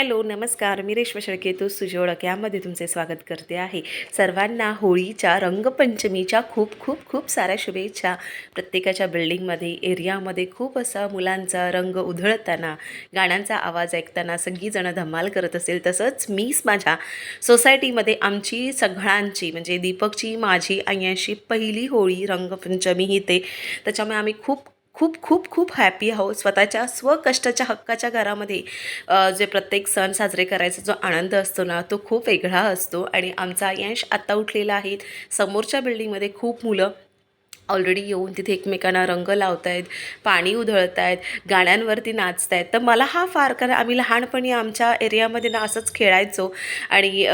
Hello नमस्कार. मी रेश्मा शेळकेतू सुजोळक यामध्ये तुमचे स्वागत करते आहे. सर्वांना होळीच्या रंगपंचमीच्या खूप खूप खूप साऱ्या शुभेच्छा. प्रत्येकाच्या बिल्डिंगमध्ये एरियामध्ये खूप असा मुलांचा रंग उधळताना गाण्यांचा आवाज ऐकताना सगळीजणं धमाल करत असेल तसंच मीच माझ्या सोसायटीमध्ये आमची सगळ्यांची म्हणजे दीपकची माझी अशी पहिली होळी रंगपंचमी ही ते. त्याच्यामुळे आम्ही खूप खूप खूप खूप हॅपी आहोत. स्वतःच्या स्वकष्टाच्या हक्काच्या घरामध्ये जे प्रत्येक सण साजरे करायचा जो आनंद असतो ना तो खूप वेगळा असतो. आणि आमचा यश आत्ता उठलेला आहे. समोरच्या बिल्डिंगमध्ये खूप मुलं ऑलरेडी येऊन तिथे एकमेकांना रंग लावत आहेत पाणी उधळत आहेत गाण्यांवरती नाचत आहेत तर मला हा फार कारण आम्ही लहानपणी आमच्या एरियामध्ये ना असंच खेळायचो आणि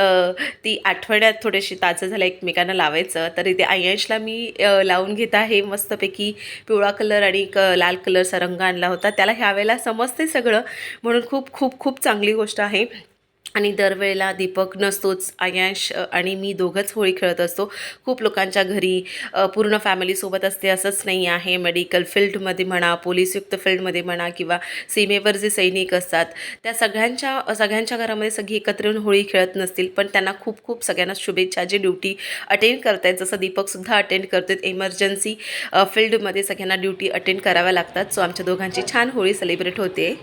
ती आठवड्यात थोडेशी ताजं झालं एकमेकांना लावायचं. तर इथे आयशला मी लावून घेत आहे मस्तपैकी पिवळा कलर आणि क लाल कलरचा रंग आणला होता. त्याला ह्यावेळेला समजते सगळं. म्हणून खूप खूप खूप चांगली गोष्ट आहे. आणि दरवेळेला दीपक नसतोच आयांश आणि मी दोघंच होळी खेळत असतो. खूप लोकांच्या घरी पूर्ण फॅमिलीसोबत असते असंच नाही आहे. मेडिकल फील्डमध्ये म्हणा पोलीसयुक्त फील्डमध्ये म्हणा किंवा सीमेवर जे सैनिक असतात त्या सगळ्यांच्या सगळ्यांच्या घरामध्ये सगळी एकत्र येऊन होळी खेळत नसतील. पण त्यांना खूप खूप सगळ्यांना शुभेच्छा जे ड्युटी अटेंड करत आहेत जसं दीपकसुद्धा अटेंड करतात इमर्जन्सी फील्डमध्ये सगळ्यांना ड्युटी अटेंड कराव्या लागतात. सो आमच्या दोघांची छान होळी सेलिब्रेट होते.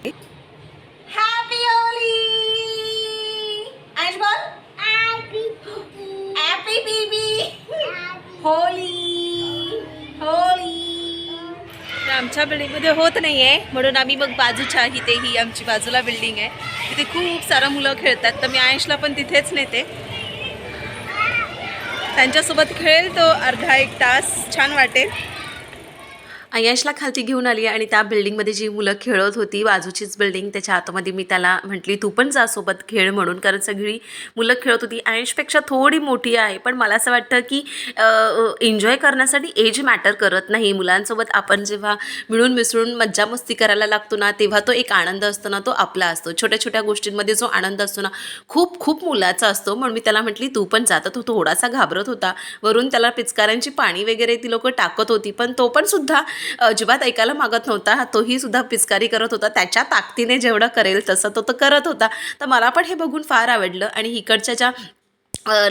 होली होली आमच्या बिल्डिंगमध्ये होत नाही आहे म्हणून आम्ही मग बाजूच्या इथे ही आमची बाजूला बिल्डिंग आहे. तिथे खूप सारा मुलं खेळतात. तर मी आयुषला पण तिथेच नेते. त्यांच्यासोबत खेळेल तो अर्धा एक तास. छान वाटेल. आयशला खालती घेऊन आली आणि त्या बिल्डिंगमध्ये जी मुलं खेळत होती बाजूचीच बिल्डिंग त्याच्या आतमध्ये मी त्याला म्हटली तू पण जा सोबत खेळ म्हणून. कारण सगळी मुलं खेळत होती. आयशपेक्षा थोडी मोठी आहे पण मला असं वाटतं की एन्जॉय करण्यासाठी एज मॅटर करत नाही. मुलांसोबत आपण जेव्हा मिळून मिसळून मज्जा मस्ती करायला लागतो ना तेव्हा तो एक आनंद असतो ना तो आपला असतो. छोट्या छोट्या गोष्टींमध्ये जो आनंद असतो ना खूप खूप मुलाचा असतो. म्हणून मी त्याला म्हटली तू पण जा. तो थोडासा घाबरत होता. वरून त्याला पिचकाऱ्यांची पाणी वगैरे ती लोक टाकत होती पण तो पण सुद्धा अजिबात ऐकायला मागत नव्हता. तोही सुद्धा पिचकारी करत होता. त्याच्या ताकदीने जेवढं करेल तसं तो तर करत होता. तर मला पण हे बघून फार आवडलं. आणि इकडच्या ज्या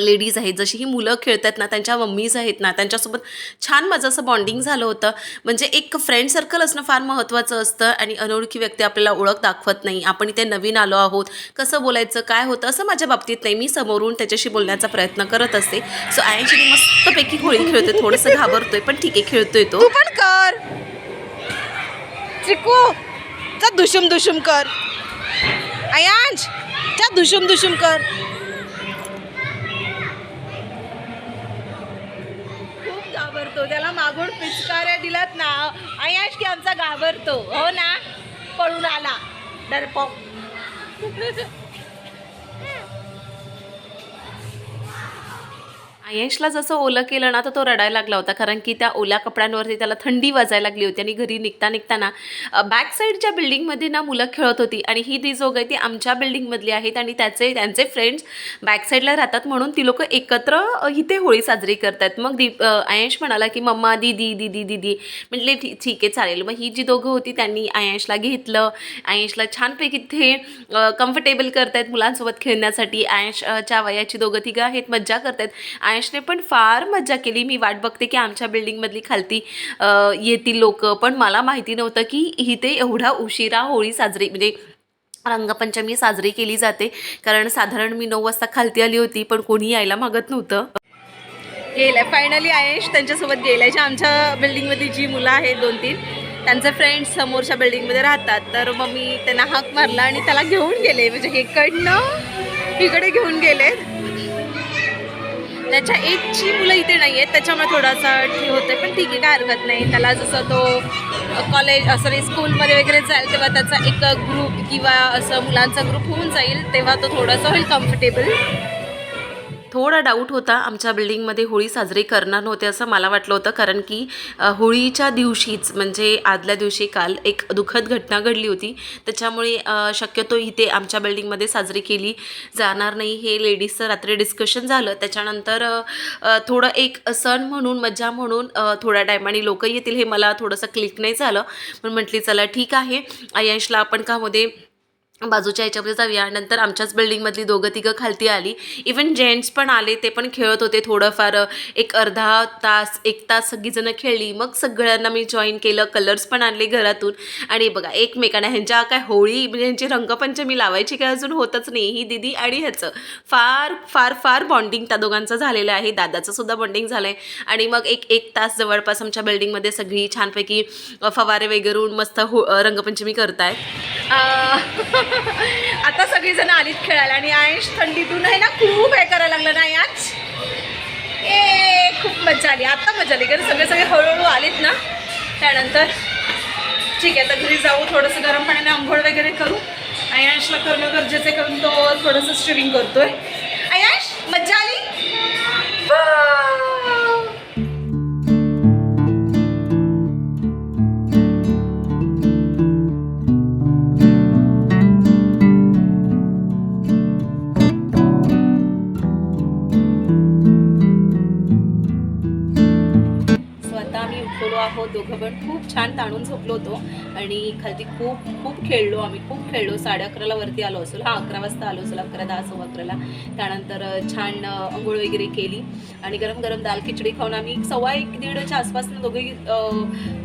लेडीज आहेत जशी ही मुलं खेळतात ना त्यांच्या मम्मीज आहेत ना त्यांच्यासोबत छान माझं असं बॉन्डिंग झालं होतं. म्हणजे एक फ्रेंड सर्कल असणं फार महत्त्वाचं असतं आणि अनोळखी व्यक्ती आपल्याला ओळख दाखवत नाही. आपण इथे नवीन आलो आहोत. कसं बोलायचं काय होतं असं माझ्या बाबतीत नाही. मी समोरून त्याच्याशी बोलण्याचा प्रयत्न करत असते. सो आयनशी मी मस्तपैकी होळी खेळतोय. थोडंसं घाबरतोय पण ठीक आहे खेळतोय तो. पण कर. दुशुम दुशुम कर. आयांश त्या दुशुम दुशुम कर खूप घाबरतो. त्याला मागून पिचकाऱ्या दिलात ना अयाश की आमचा घाबरतो. हो ना? पळून आला. डरपॉक. आयशला जसं ओलं केलं ना तर तो रडायला लागला होता. कारण की त्या ओल्या कपड्यांवरती त्याला थंडी वाजायला लागली होती आणि घरी निघता निघताना बॅक साईडच्या बिल्डिंगमध्ये ना मुलं खेळत होती. आणि ही ती जोग आहे ती आमच्या बिल्डिंगमधली आहेत आणि त्याचे त्यांचे फ्रेंड्स बॅक साईडला राहतात म्हणून ती लोक एकत्र इथे होळी साजरी करतात. मग दीप आयश म्हणाला की मम्मा दीदी दीदी दीदी. म्हटले "ठी- ठीक आहे चालेल. मग ही जी दोघं होती त्यांनी आयशला घेतलं. आयशला छानपैकी ते कम्फर्टेबल करतायत मुलांसोबत खेळण्यासाठी. आयशच्या वयाची दोघं तिघं आहेत मज्जा करतायत. आयशने पण फार मज्जा केली. मी वाट बघते की आमच्या बिल्डिंगमधली खालती येतील लोक. पण मला माहिती नव्हतं की इथे एवढा उशिरा होळी साजरी म्हणजे रंगपंचमी साजरी केली जाते. कारण साधारण मी नऊ वाजता खालती आली होती पण कोणी यायला मागत नव्हतं. गेलं फायनली आयश त्यांच्यासोबत गेलं जे आमच्या बिल्डिंगमध्ये जी मुलं आहेत दोन तीन त्यांचे फ्रेंड्स समोरच्या बिल्डिंगमध्ये राहतात. तर मग मी त्यांना हाक मारला आणि त्याला घेऊन गेले. म्हणजे इकडनं इकडे घेऊन गेले त्याच्या एजची मुलं इथे नाही आहेत त्याच्यामुळे थोडासा ठीक होतं पण ठीक आहे काय हरकत नाही. त्याला जसं तो कॉलेज सॉरी स्कूलमध्ये वगैरे जाईल तेव्हा त्याचा एक ग्रुप किंवा असं मुलांचा ग्रुप होऊन जाईल तेव्हा तो थोडासा होईल कम्फर्टेबल थोडा डाऊट होता. आमच्या बिल्डिंगमध्ये होळी साजरी करणार नव्हते असं मला वाटलं होतं. कारण की होळीच्या दिवशीच म्हणजे आदल्या दिवशी काल एक दुःखद घटना घडली होती. त्याच्यामुळे शक्यतो इथे आमच्या बिल्डिंगमध्ये साजरी केली जाणार नाही. हे लेडीजचं रात्री डिस्कशन झालं. त्याच्यानंतर थोडं एक सण म्हणून मज्जा म्हणून थोड्या टायमाने लोक येतील हे मला थोडंसं क्लिक नाही झालं. पण म्हटली चला ठीक आहे. आयशला आपण कामध्ये बाजूच्या याच्यामध्ये जाऊया. नंतर आमच्याच बिल्डिंगमधली दोघं तिघं खालती आली. इवन जेंट्स पण आले ते पण खेळत होते थोडंफार. एक अर्धा तास एक तास सगळीजणं खेळली. मग सगळ्यांना मी जॉईन केलं. कलर्स पण आणले घरातून. आणि बघा एकमेकांना ह्यांच्या काय होळी म्हणजे ह्यांची रंगपंचमी लावायची काय अजून होतच नाही. ही दिदी आणि ह्याचं. फार फार फार बॉन्डिंग त्या दोघांचं झालेलं आहे. दादाचं सुद्धा बॉन्डिंग झालं आहे आणि मग एक एक तास जवळपास आमच्या बिल्डिंगमध्ये सगळी छानपैकी फवारे वगैरे मस्त हो रंगपंचमी करतायत. आता सगळीजण आलीत खेळायला आणि आयश थंडीतून आहे ना खूप हे करायला लागलं ना आज ए खूप मजा आली. आता मजा आली कारण सगळे सगळे हळूहळू आलीत ना. त्यानंतर ठीक आहे आता घरी जाऊ थोडंसं गरम पाण्याने आंघोळ वगैरे करू. आयाशला करणं गरजेचं आहे तो थोडंसं स्विमिंग करतोय. आयाश मज्जा आली? दोघं पण खूप छान ताणून झोपलो होतो. आणि खालती खूप खूप खेळलो आम्ही खूप खेळलो. साडे अकराला वरती आलो असेल. हा अकरा वाजता आलो असेल. अकरा दहा सव्वा अकराला. त्यानंतर छान अ, आंघोळ वगैरे केली. आणि गरम गरम दाल खिचडी खाऊन आम्ही सव्वा एक दीडच्या आसपास दोघे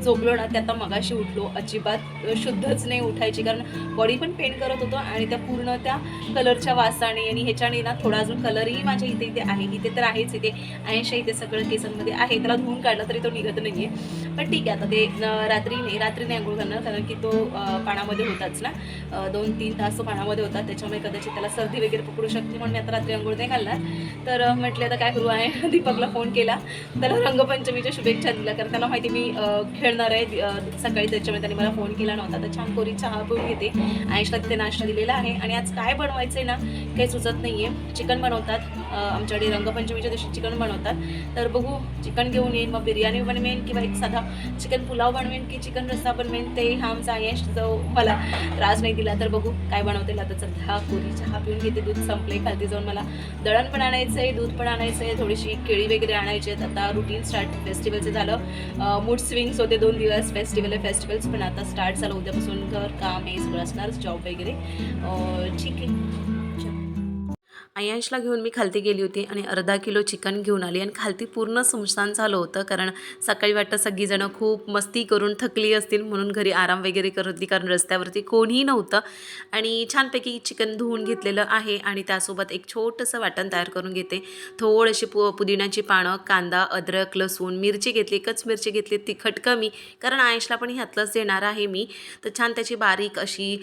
झोपलो ना ते आता मगाशी उठलो. अजिबात शुद्धच नाही उठायची कारण बॉडी पण पेंट करत होतो आणि त्या पूर्ण त्या कलरच्या वासाने आणि ह्याच्याने ना थोडा अजून कलरही माझ्या इथे इथे आहे. इथे तर आहेच इथे. ऐंशी इथे सगळं केसांमध्ये आहे. त्याला धुवून काढला तरी तो निघत नाही आहे पण ठीक आहे आता ते रात्रीने रात्री नाही रात्री नाही आंघोळ करणार कारण की तो पाण्यामध्ये होताच ना. दोन तीन तास तो पाण्यामध्ये होता त्याच्यामुळे कदाचित त्याला सर्दी वगैरे पकडू शकते म्हणून मी आता रात्री आंघोळ नाही घालणार. तर म्हटलं म्हटले आता काय करू? आहे. दीपकला फोन केला. त्याला रंगपंचमीच्या शुभेच्छा दिल्या कारण त्याला माहिती मी खेळणार आहे सकाळी त्याच्यामुळे त्याने मला फोन केला नव्हता. तर छान कोरी चहा पिऊन घेते. आयुष्यात तिथे नाश्ता दिलेला आहे. आणि आज काय बनवायचं आहे ना काही सुचत नाही आहे चिकन बनवतात. आमच्याकडे रंगपंचमीच्या दिवशी चिकन बनवतात. तर बघू चिकन घेऊन येईन मग बिर्याणी बनवेन किंवा एक साधा चिकन पुलाव बनवेन की चिकन रस्सा बनवेन ते हा आमचा आयश जो मला त्रास नाही दिला. तर बघू काय बनवते आता सध्या. कोरी चहा पिऊन घेते दूध संपले खालती जाऊन मला दळण पण आणायचं आहे दूध पण आणायचं आहे थोडीशी केळी वगैरे आणायची आहेत. आता रुटीन स्टार्ट फेस्टिवलचं झालं. मूड स्विंग्स होते दोन दिवस. फेस्टिवल आहे फेस्टिवल्स पण आता स्टार्ट झालं. उद्यापासून घर काम हे सगळं असणार जॉब वगैरे. ठीक आहे. आयांशला घेऊन मी खालती गेली होती आणि अर्धा किलो चिकन घेऊन आली आणि खालती पूर्ण सुमसान झालं होतं कारण सकाळी वाटतं सगळीजणं खूप मस्ती करून थकली असतील म्हणून घरी आराम वगैरे करत होती कारण रस्त्यावरती कोणीही नव्हतं. आणि छानपैकी चिकन धुवून घेतलेलं आहे आणि त्यासोबत एक छोटंसं वाटण तयार करून घेते. थोडीशी पु पुदिन्याची पानं कांदा अद्रक लसूण मिरची घेतली एकच मिरची घेतली तिखट कमी कारण आयशला पण ह्यातलंच देणार आहे मी. तर छान त्याची बारीक अशी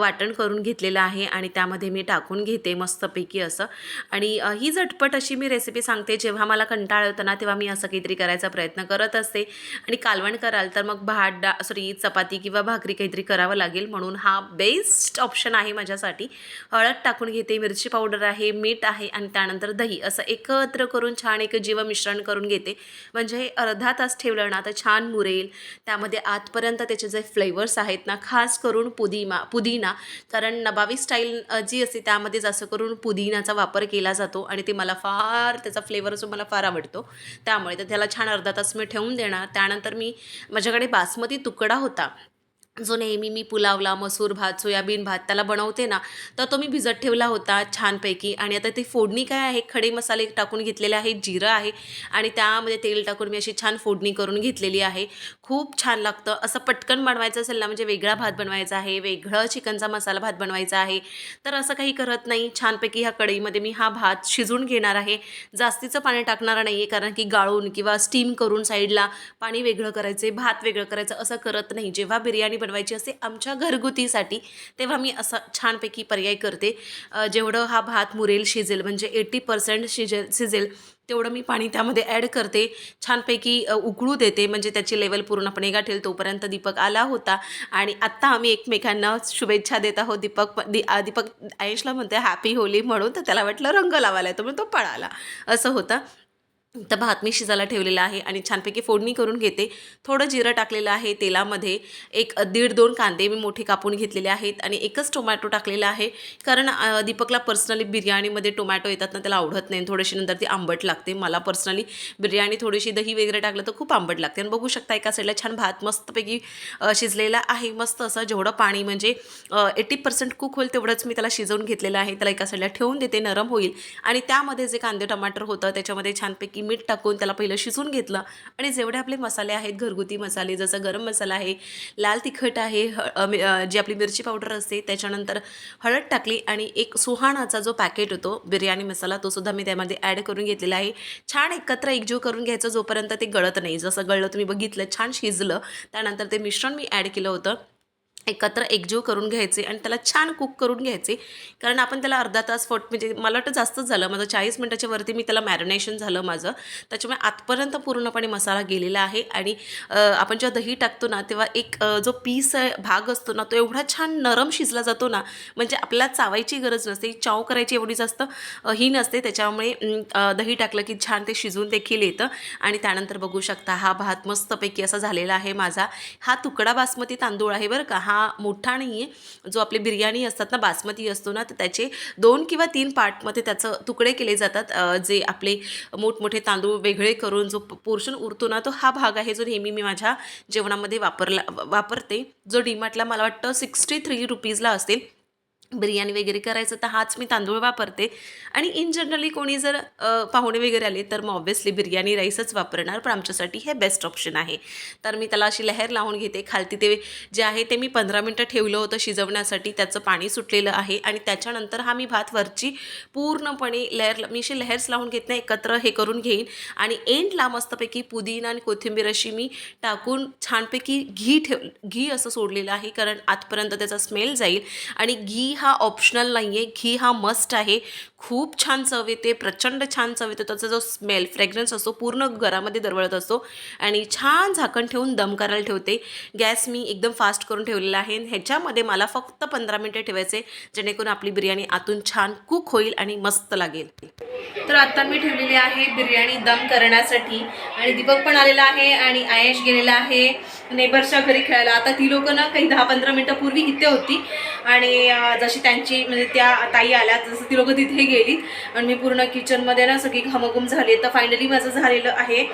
वाटण करून घेतलेलं आहे आणि त्यामध्ये मी टाकून घेते मस्तपैकी असं. आणि ही झटपट अशी मी रेसिपी सांगते जेव्हा मला कंटाळ येतं ना तेव्हा मी असं काहीतरी करायचा प्रयत्न करत असते. आणि कालवण कराल तर मग भात डा सॉरी चपाती किंवा भाकरी काहीतरी करावं लागेल. म्हणून हा बेस्ट ऑप्शन आहे माझ्यासाठी. हळद टाकून घेते मिरची पावडर आहे मीठ आहे आणि त्यानंतर दही. असं एकत्र करून छान एक जीव मिश्रण करून घेते. म्हणजे हे अर्धा तास ठेवलं ना तर छान मुरेल. त्यामध्ये आतपर्यंत त्याचे जे फ्लेवर्स आहेत ना खास करून पुदिमा पुदिना. कारण नबावी स्टाईल जी असते त्यामध्ये जास्त करून पुदिना पुदिन्याचा वापर केला जातो आणि ते मला फार त्याचा फ्लेवर असो मला फार आवडतो. त्यामुळे तर त्याला छान अर्धा तास मी ठेवून देणार. त्यानंतर मी माझ्याकडे बासमती तुकडा होता. जो नेहमी मी पुलावला मसूर भात सोयाबीन भात त्याला बनवते ना तर तो मी भिजत ठेवला होता छानपैकी. आणि आता ती फोडणी काय आहे? खडे मसाले टाकून घेतलेले आहे जिरं आहे. आणि त्यामध्ये तेल टाकून मी अशी छान फोडणी करून घेतलेली आहे. खूप छान लागतं. असं पटकन बनवायचं असेल ना म्हणजे वेगळा भात बनवायचा आहे वेगळं चिकनचा मसाला भात बनवायचा आहे तर असं काही करत नाही. छानपैकी ह्या कढईमध्ये मी हा भात शिजून घेणार आहे. जास्तीचं पाणी टाकणार नाही आहे कारण की गाळून किंवा स्टीम करून साईडला पाणी वेगळं करायचे भात वेगळं करायचं असं करत नाही. जेव्हा बिर्याणी बनवायची असते आमच्या घरगुतीसाठी तेव्हा मी असं छानपैकी पर्याय करते. जेवढं हा भात मुरेल शिजेल म्हणजे एटी पर्सेंट शिजेल शिजेल तेवढं मी पाणी त्यामध्ये ॲड करते. छानपैकी उकळू देते म्हणजे त्याची लेवल पूर्णपणे गाठेल तोपर्यंत दीपक आला होता. आणि आत्ता आम्ही एकमेकांना शुभेच्छा देत आहोत. दीपक दी दीपक आयुषला म्हणते हॅपी होली म्हणून तर त्याला वाटलं रंग लावायला येतो तर मग तो पळाला. असं होतं. तर भात मी शिजायला ठेवलेला आहे आणि छानपैकी फोडणी करून घेते. थोडं जिरं टाकलेलं आहे तेलामध्ये. एक दीड दोन कांदे मी मोठे कापून घेतलेले आहेत आणि एकच टोमॅटो टाकलेला आहे. कारण दीपकला पर्सनली बिर्याणीमध्ये टोमॅटो येतात ना त्याला आवडत नाही. थोडीशी नंतर ती आंबट लागते. मला पर्सनली बिर्याणी थोडीशी दही वगैरे टाकलं तर खूप आंबट लागते. आणि बघू शकता एका साईडला छान भात मस्तपैकी शिजलेला आहे. मस्त असं जेवढं पाणी म्हणजे एटी पर्सेंट कुक होईल तेवढंच मी त्याला शिजवून घेतलेलं आहे. त्याला एका साईडला ठेवून देते नरम होईल. आणि त्यामध्ये जे कांदे टमाटर होतं त्याच्यामध्ये छानपैकी मीठ टाकून त्याला पहिलं शिजून घेतलं. आणि जेवढे आपले मसाले आहेत घरगुती मसाले जसं गरम मसाला आहे लाल तिखट आहे मि- जी आपली मिरची पावडर असते त्याच्यानंतर हळद टाकली आणि एक सुहाणाचा जो पॅकेट होतो बिर्याणी मसाला तो सुद्धा मी त्यामध्ये ॲड करून घेतलेला आहे. छान एकत्र एकजीव करून घ्यायचं जोपर्यंत ते गळत नाही. जसं गळलं तुम्ही बघितलं छान शिजलं त्यानंतर ते मिश्रण मी ॲड केलं होतं. एकत्र एकजीव करून घ्यायचे आणि त्याला छान कुक करून घ्यायचे. कारण आपण त्याला अर्धा तास फट म्हणजे मला वाटतं जास्तच झालं. माझं चाळीस मिनटाच्या वरती मी त्याला मॅरिनेशन झालं माझं. त्याच्यामुळे आतपर्यंत पूर्णपणे मसाला गेलेला आहे. आणि आपण जेव्हा दही टाकतो ना तेव्हा एक जो पीस भाग असतो ना तो एवढा छान नरम शिजला जातो ना म्हणजे आपल्याला चावायची गरज नसते. चाव करायची एवढी जास्त ही नसते. त्याच्यामुळे दही टाकलं की छान ते शिजून देखील येतं. आणि त्यानंतर बघू शकता हा भात मस्तपैकी असा झालेला आहे माझा. हा तुकडा बासमती तांदूळ आहे बरं का. हा हा मोठा नाही आहे जो आपली बिर्याणी असतात ना बासमती असतो ना तर त्याचे दोन किंवा तीन पार्टमध्ये त्याचं तुकडे केले जातात. जे आपले मोठमोठे तांदूळ वेगळे करून जो पोर्शन उरतो ना तो हा भाग आहे जो नेहमी मी माझ्या जेवणामध्ये वापरला वापरते. जो डीमार्टला मला वाटतं सिक्स्टी थ्री रुपीजला असेल. बिर्याणी वगैरे करायचं तर हाच मी तांदूळ वापरते. आणि इन जनरली कोणी जर पाहुणे वगैरे आले तर मग ऑब्व्हियसली बिर्याणी राईसच वापरणार पण आमच्यासाठी हे बेस्ट ऑप्शन आहे. तर मी त्याला अशी लहर लावून घेते. खालती ते जे आहे ते मी पंधरा मिनटं ठेवलं होतं शिजवण्यासाठी. त्याचं पाणी सुटलेलं आहे आणि त्याच्यानंतर हा मी भात वरची पूर्णपणे लहर मी अशी लहर्स लावून घेत नाही. एकत्र हे करून घेईन. आणि एंडला मस्तपैकी पुदिना आणि कोथिंबीर अशी मी टाकून छानपैकी घी ठेव घी असं सोडलेलं आहे. कारण आतपर्यंत त्याचा स्मेल जाईल. आणि घी हा ऑप्शनल नाही आहे घी हा मस्ट आहे. खूप छान चव येते. प्रचंड छान चव येते. त्याचा जो स्मेल फ्रेग्रन्स असतो पूर्ण घरामध्ये दरवळत असतो. आणि छान झाकण ठेवून दम करायला ठेवते. गॅस मी एकदम फास्ट करून ठेवलेला आहे. ह्याच्यामध्ये मला फक्त पंधरा मिनटं ठेवायचे जेणेकरून आपली बिर्याणी आतून छान कुक होईल आणि मस्त लागेल. तर आता मी ठेवलेली आहे बिर्याणी दम करण्यासाठी. आणि दीपक पण आलेला आहे आणि आयश गेलेला आहे. नेबर्सच्या घरी खेळायला. आता ती लोकं ना काही दहा पंधरा मिनटं पूर्वी इथे होती. आणि जशी त्यांची म्हणजे त्या ताई आल्या जसं ती लोकं तिथे गेली. आणि मी पूर्ण किचनमध्ये ना सगळी घमघूम झाली. तर फायनली माझं झालेलं आहे.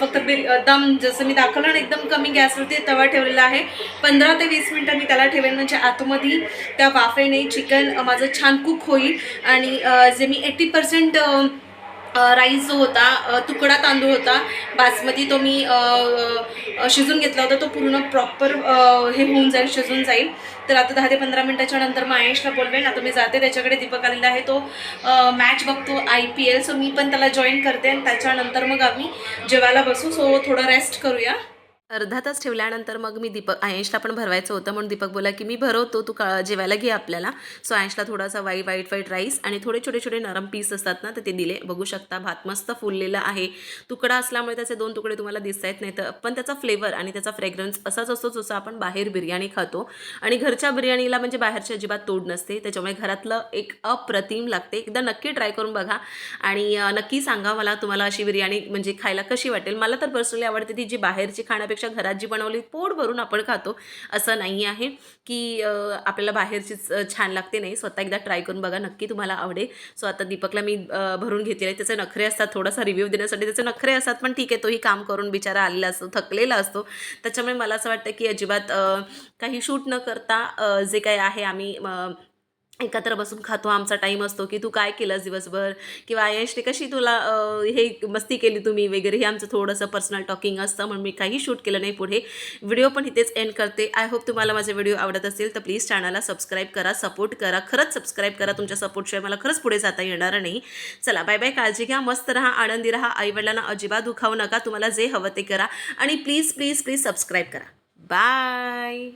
फक्त बिर दम जसं मी दाखवलं ना एकदम कमी गॅसवरती तवा ठेवलेला आहे. पंधरा ते वीस मिनटं मी त्याला ठेवेन म्हणजे आतमध्ये त्या वाफेने चिकन माझं छान कुक होईल. आणि जे मी एट्टी पर्सेंट राईस जो होता तुकडा तांदूळ होता बासमती तो मी शिजून घेतला होता तो पूर्ण प्रॉपर हे होऊन जाईल शिजून जाईल. तर आता दहा ते पंधरा मिनटाच्या नंतर महेशला बोलवेन आता मी जाते त्याच्याकडे दीपक आलेला आहे तो मॅच बघतो आय पी एल सो मी पण त्याला जॉईन करते आणि त्याच्यानंतर मग आम्ही जेवायला बसू सो थोडं रेस्ट करूया. अर्धा तास ठेवल्यानंतर मग मी दीपक आयंशला पण भरवायचं होतं म्हणून दीपक बोला की मी भरवतो तू का जेवायला घे आपल्याला. सो आयंशला थोडासा वाईट वाईट वाईट राईस आणि थोडे छोटे छोटे नरम पीस असतात ना तर ते दिले. बघू शकता भात मस्त फुललेला आहे. तुकडा असल्यामुळे त्याचे दोन तुकडे तुम्हाला दिसत आहेत नाही तर पण त्याचा फ्लेवर आणि त्याचा फ्रेग्रन्स असाच असतो जसं आपण बाहेर बिर्याणी खातो. आणि घरच्या बिर्याणीला म्हणजे बाहेरची अजिबात तोड नसते त्याच्यामुळे घरातलं एक अप्रतिम लागते. एकदा नक्की ट्राय करून बघा. आणि नक्की सांगा मला तुम्हाला अशी बिर्याणी म्हणजे खायला कशी वाटेल. मला तर पर्सनली आवडते ती जी बाहेरची खाण्यापेक्षा घरात जी बनवली पोट भरून आपण खातो असं नाही आहे की आपल्याला बाहेरचीच छान लागते नाही. स्वतः एकदा ट्राय करून बघा नक्की तुम्हाला आवडेल. सो आता दीपकला मी भरून घेतलेले आहे. त्याचे नखरे असतात थोडासा रिव्ह्यू देण्यासाठी त्याचे नखरे असतात पण ठीक आहे तोही काम करून बिचारा आलेला असतो थकलेला असतो. त्याच्यामुळे मला असं वाटतं की अजिबात काही शूट न करता जे काही आहे आम्ही एकत्र बसून खातो. आमचा टाईम असतो की तू काय केलंस दिवसभर? किंवा आयशने कशी तुला हे मस्ती केली तुम्ही वगैरे? हे आमचं थोडंसं पर्सनल टॉकिंग असतं म्हणून मी काही शूट केलं नाही पुढे. व्हिडिओ पण इथेच एंड करते. आय होप तुम्हाला माझे व्हिडिओ आवडत असेल तर प्लीज चॅनलला सबस्क्राईब करा सपोर्ट करा. खरंच सबस्क्राईब करा. तुमच्या सपोर्टशिवाय मला खरंच पुढे जाता येणार नाही. चला बाय बाय काळजी घ्या मस्त राहा आनंदी राहा. आईवडिलांना अजिबात दुखावू नका. तुम्हाला जे हवं ते करा. आणि प्लीज प्लीज प्लीज सबस्क्राईब करा. बाय